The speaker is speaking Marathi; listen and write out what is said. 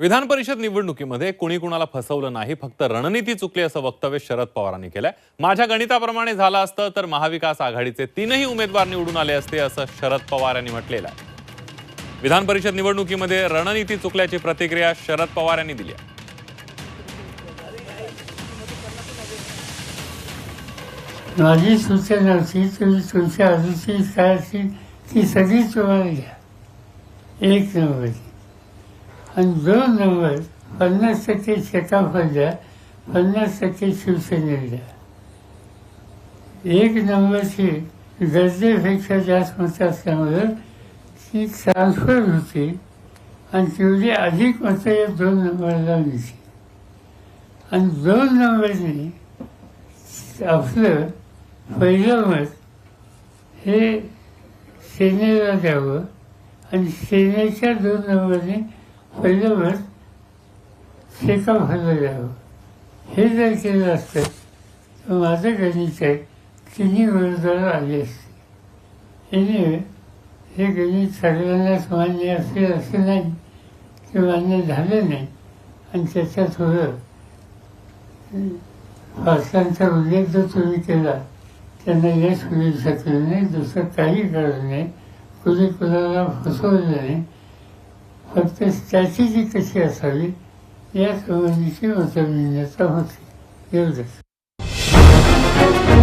विधान परिषद निवडणुकीमध्ये कुणी कुणाला फसवलं नाही फक्त रणनीती चुकली असं वक्तव्य शरद पवारांनी केलंय. माझ्या गणिताप्रमाणे झालं असतं तर महाविकास आघाडीचे तीनही उमेदवार निवडून आले असते असं शरद पवार यांनी म्हटलेलं आहे. विधान परिषद निवडणुकीमध्ये रणनीती चुकल्याची प्रतिक्रिया शरद पवार यांनी दिली आहे. माझी सूचना अशी तुम्ही तुमच्या अशी काय अशी ती सगळी तुम्हाला घ्या. एक नंबर. आणि दोन नंबर पन्नास टक्के शेकाफत द्या पन्नास टक्के शिवसेनेला. द्या एक नंबरची गरजेपेक्षा जास्त मतं असल्यामुळं ती ट्रान्सफर होती आणि तेवढी अधिक मतं या दोन नंबरला मिळते आणि दोन नंबरने आपलं पहिलं मत हे सेनेला द्यावं आणि सेनेच्या दोन नंबरने पहिलं मत शेकाफाला द्यावं हे जर केलं असतं तर माझं गणित आहे तिन्ही विरोधाला आली असते. एनिवे हे गणित सगळ्यांनाच मान्य असेल असं नाही ते मान्य झालं नाही आणि त्याच्यात थोडं भाषांचा उल्लेख जर तुम्ही केला त्यांना यश मिळू शकलं नाही दुसरं काही कळलं नाही कुणी कुणाला फसवलं नाही फक्त स्ट्रॅटेजी कशी असावी या संबंधीची मतभिन्नता होती एवढंच. Zito